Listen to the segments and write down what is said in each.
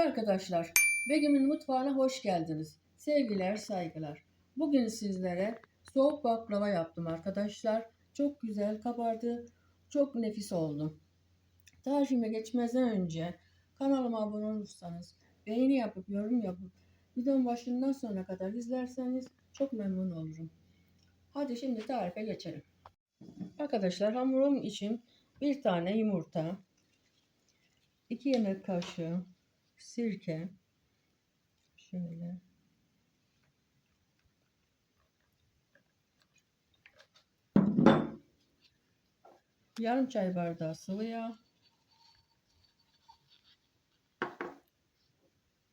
Sevgili arkadaşlar, Begüm'ün mutfağına hoş geldiniz. Sevgiler, saygılar. Bugün sizlere soğuk baklava yaptım arkadaşlar. Çok güzel kabardı, çok nefis oldu. Tarifime geçmezden önce kanalıma abone olursanız, beğeni yapıp yorum yapıp videonun başından sonuna kadar izlerseniz çok memnun olurum. Hadi şimdi tarife geçelim. Arkadaşlar hamurum için bir tane yumurta, 2 yemek kaşığı sirke. Şöyle. Yarım çay bardağı sıvı yağ.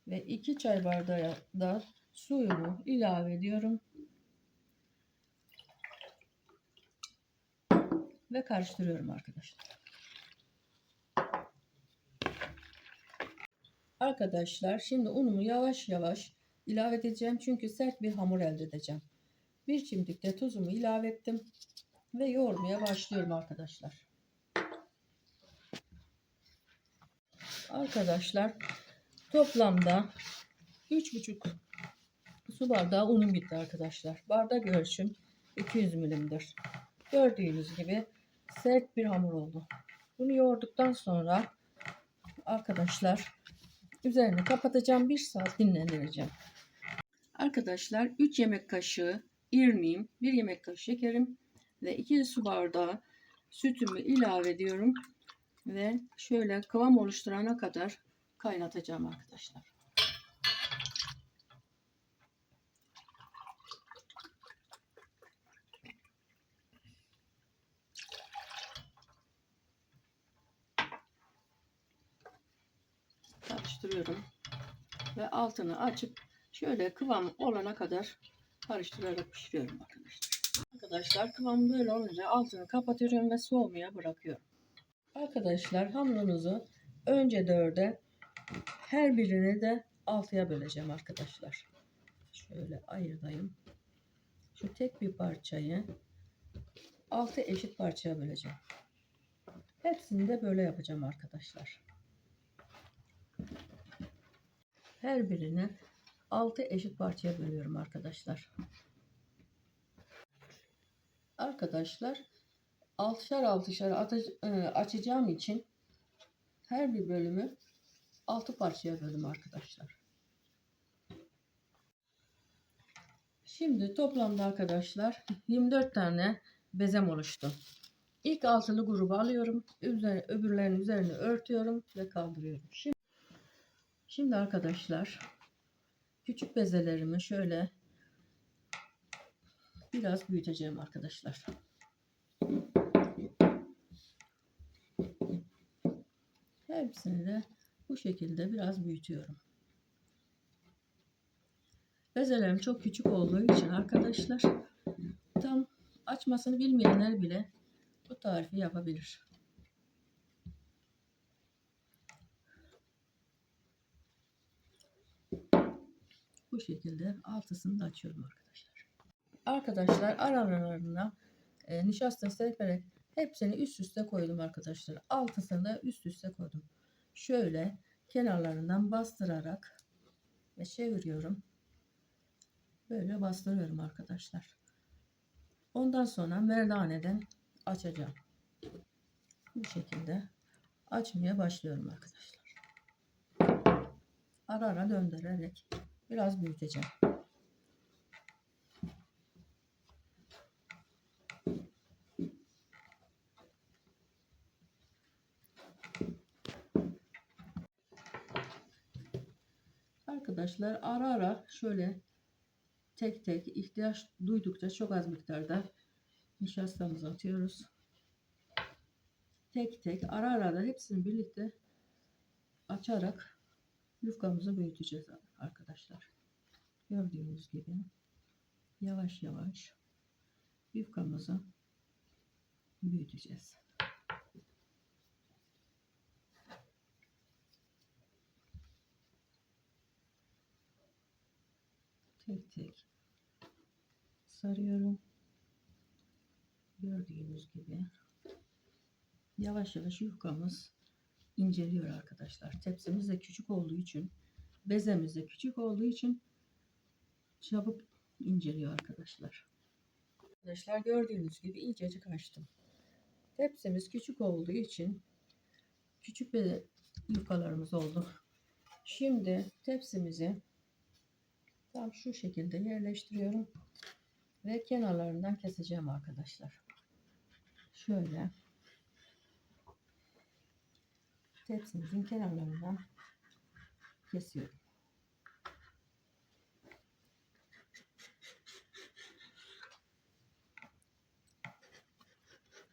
Ve 2 çay bardağı da suyumu ilave ediyorum. Ve karıştırıyorum arkadaşlar. Arkadaşlar şimdi unumu yavaş yavaş ilave edeceğim. Çünkü sert bir hamur elde edeceğim. Bir çimdik de tuzumu ilave ettim. Ve yoğurmaya başlıyorum arkadaşlar. Arkadaşlar toplamda 3,5 su bardağı unum gitti arkadaşlar. Bardak ölçüm 200 milimdir. Gördüğünüz gibi sert bir hamur oldu. Bunu yoğurduktan sonra arkadaşlar Üzerini kapatacağım. Bir saat dinlendireceğim. Arkadaşlar 3 yemek kaşığı irmiğim, 1 yemek kaşığı şekerim ve 2 su bardağı sütümü ilave ediyorum. Ve şöyle kıvam oluşturana kadar kaynatacağım arkadaşlar. Karıştırıyorum. Ve altını açıp şöyle kıvam olana kadar karıştırarak pişiriyorum arkadaşlar. Arkadaşlar kıvam böyle olunca altını kapatıyorum ve soğumaya bırakıyorum. Arkadaşlar hamurunuzu önce dörde her birini de altıya böleceğim arkadaşlar. Şöyle ayırdayım. Şu tek bir parçayı altı eşit parçaya böleceğim. Hepsini de böyle yapacağım arkadaşlar. Her birini 6 eşit parçaya bölüyorum arkadaşlar. Arkadaşlar altışar altışar e, açacağım için her bir bölümü 6 parçaya bölüm arkadaşlar. Şimdi toplamda arkadaşlar 24 tane bezem oluştu. İlk altılı grubu alıyorum. Üzerine, öbürlerinin üzerine örtüyorum ve kaldırıyorum. Şimdi Şimdi arkadaşlar küçük bezelerimi şöyle biraz büyüteceğim arkadaşlar. Hepsini de bu şekilde biraz büyütüyorum. Bezelerim çok küçük olduğu için arkadaşlar tam açmasını bilmeyenler bile bu tarifi yapabilir. Bu şekilde altısını da açıyorum arkadaşlar. Arkadaşlar aralarına e, nişasta serperek hepsini üst üste koydum arkadaşlar. Altısını da üst üste koydum. Şöyle kenarlarından bastırarak ve çeviriyorum. Böyle bastırıyorum arkadaşlar. Ondan sonra merdaneden açacağım. Bu şekilde açmaya başlıyorum arkadaşlar. Ara ara döndürerek Biraz büyüteceğim. Arkadaşlar ara ara şöyle tek tek ihtiyaç duydukça çok az miktarda nişastamızı atıyoruz. Tek tek ara ara da hepsini birlikte açarak yufkamızı büyüteceğiz. Gördüğünüz gibi yavaş yavaş yufkamızı büyüteceğiz. Tek tek sarıyorum. Gördüğünüz gibi yavaş yavaş yufkamız inceliyor arkadaşlar. Tepsimiz de küçük olduğu için, bezemiz de küçük olduğu için çabuk inceliyor arkadaşlar. Arkadaşlar gördüğünüz gibi incecik açtım. Tepsimiz küçük olduğu için küçük bir yukalarımız oldu. Şimdi tepsimizi tam şu şekilde yerleştiriyorum ve kenarlarından keseceğim arkadaşlar. Şöyle tepsimizin kenarlarından kesiyorum.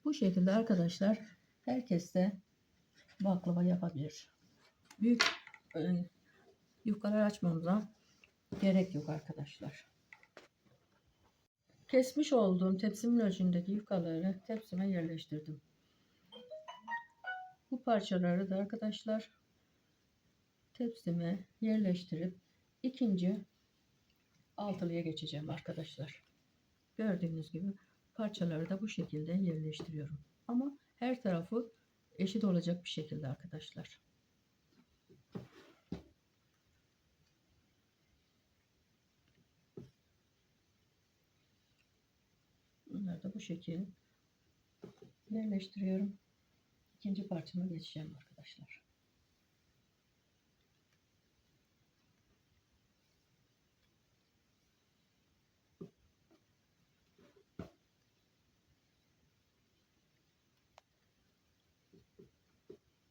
Bu şekilde arkadaşlar herkes de baklava yapabilir. Büyük e, yufkalar açmamıza gerek yok arkadaşlar. Kesmiş olduğum tepsimin ölçündeki yufkaları tepsime yerleştirdim. Bu parçaları da arkadaşlar tepsime yerleştirip ikinci altılıya geçeceğim arkadaşlar. Gördüğünüz gibi parçaları da bu şekilde yerleştiriyorum. Ama her tarafı eşit olacak bir şekilde arkadaşlar. Bunları da bu şekilde yerleştiriyorum. İkinci parçama geçeceğim arkadaşlar.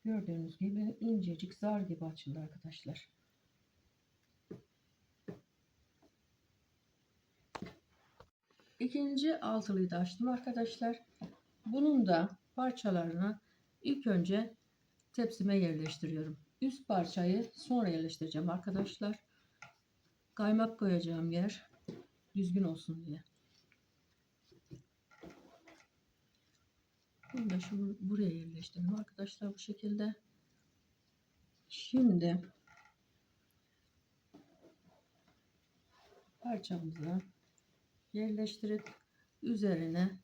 Gördüğünüz gibi incecik zar gibi açıldı arkadaşlar. İkinci altılıyı da açtım arkadaşlar. Bunun da parçalarını ilk önce tepsime yerleştiriyorum. Üst parçayı sonra yerleştireceğim arkadaşlar. Kaymak koyacağım yer düzgün olsun diye. Bunu da şu buraya yerleştirdim arkadaşlar bu şekilde. Şimdi parçamızı yerleştirip üzerine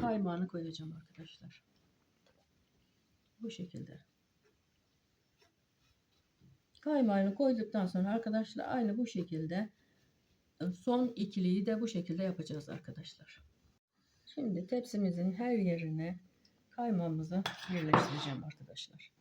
kaymağını koyacağım arkadaşlar. Bu şekilde. Kaymağını koyduktan sonra arkadaşlar aynı bu şekilde son ikiliyi de bu şekilde yapacağız arkadaşlar. Şimdi tepsimizin her yerine kaymağımızı yerleştireceğim arkadaşlar.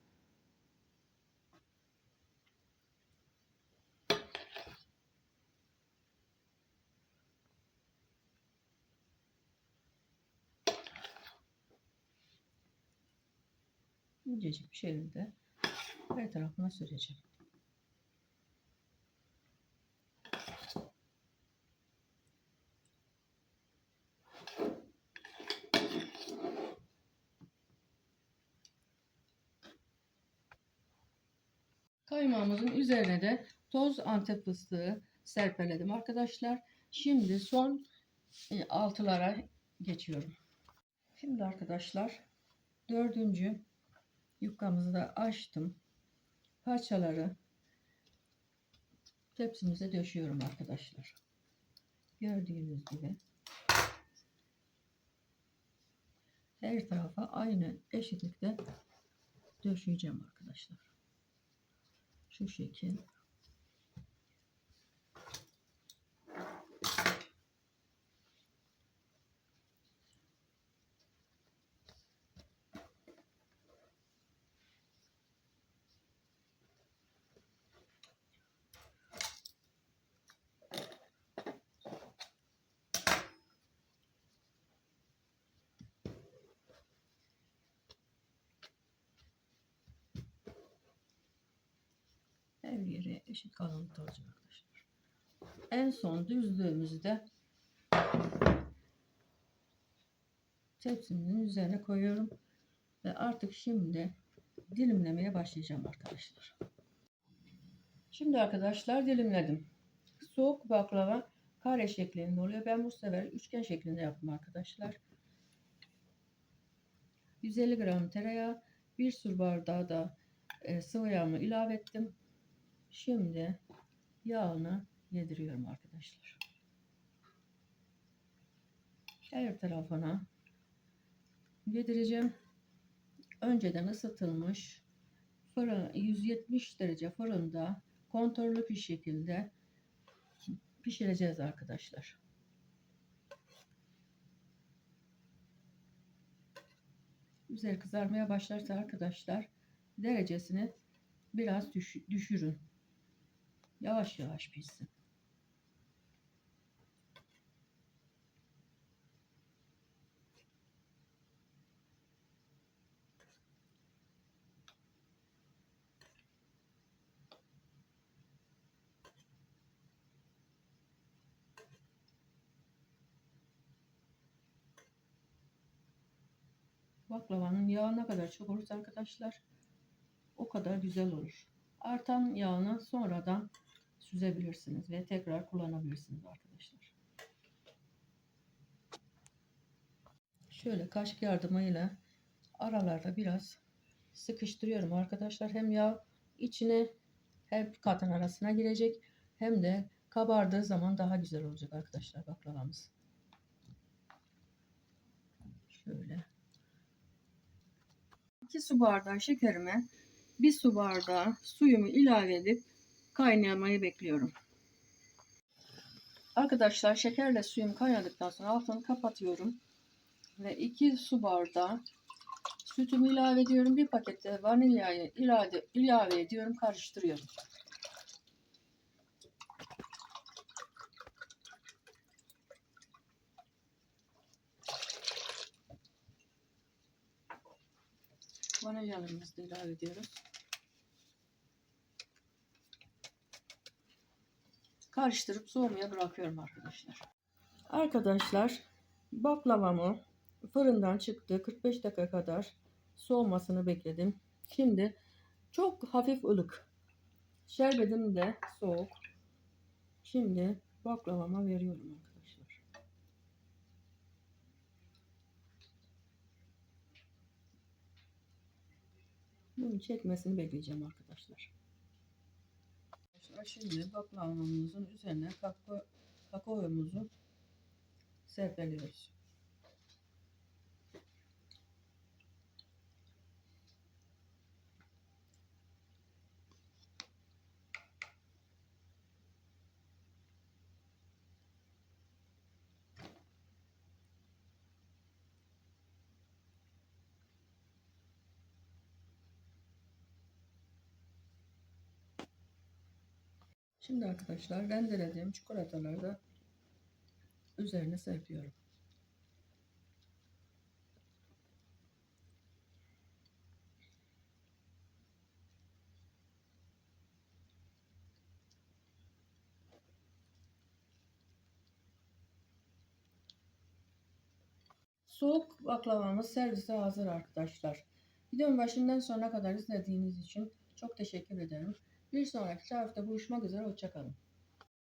incecik bir şekilde her tarafına süreceğim. Kaymağımızın üzerine de toz antep fıstığı serpeledim arkadaşlar. Şimdi son e, altılara geçiyorum. Şimdi arkadaşlar dördüncü yufkamızı da açtım. Parçaları tepsimize döşüyorum arkadaşlar. Gördüğünüz gibi her tarafa aynı eşitlikte döşeyeceğim arkadaşlar. Şu şekil. Yere eşit kalınlıkta olacak arkadaşlar. En son düzlüğümüzü de tepsimin üzerine koyuyorum ve artık şimdi dilimlemeye başlayacağım arkadaşlar. Şimdi arkadaşlar dilimledim. Soğuk baklava kare şeklinde oluyor. Ben bu sefer üçgen şeklinde yaptım arkadaşlar. 150 gram tereyağı, bir su bardağı da e, sıvı yağımı ilave ettim. Şimdi yağını yediriyorum arkadaşlar. Her tarafına yedireceğim. önceden ısıtılmış fırın 170 derece fırında kontrollü bir şekilde pişireceğiz arkadaşlar. Üzeri kızarmaya başlarsa arkadaşlar derecesini biraz düş- düşürün. Yavaş yavaş pişsin. Baklavanın yağı ne kadar çok olursa arkadaşlar o kadar güzel olur. Artan yağını sonradan süzebilirsiniz ve tekrar kullanabilirsiniz arkadaşlar. Şöyle kaşık yardımıyla aralarda biraz sıkıştırıyorum arkadaşlar. Hem yağ içine hem katın arasına girecek hem de kabardığı zaman daha güzel olacak arkadaşlar baklavamız. Şöyle. 2 su bardağı şekerime 1 su bardağı suyumu ilave edip kaynamayı bekliyorum. Arkadaşlar şekerle suyum kaynadıktan sonra altını kapatıyorum. Ve 2 su bardağı sütümü ilave ediyorum. Bir pakette vanilyayı ilave, ilave ediyorum. Karıştırıyorum. Vanilyalarımızı da ilave ediyoruz. Karıştırıp soğumaya bırakıyorum arkadaşlar. Arkadaşlar baklavamı fırından çıktı. 45 dakika kadar soğumasını bekledim. Şimdi çok hafif ılık. Şerbetim de soğuk. Şimdi baklavama veriyorum arkadaşlar. Bunu çekmesini bekleyeceğim arkadaşlar. Arkadaşlar Şimdi baklavamızın üzerine kakao, kakaomuzu serpeliyoruz. Şimdi arkadaşlar rendelediğim çikolataları da üzerine serpiyorum. Soğuk baklavamız servise hazır arkadaşlar. Videomun başından sonuna kadar izlediğiniz için çok teşekkür ederim. Bir sonraki tarifte buluşmak üzere. Hoşçakalın.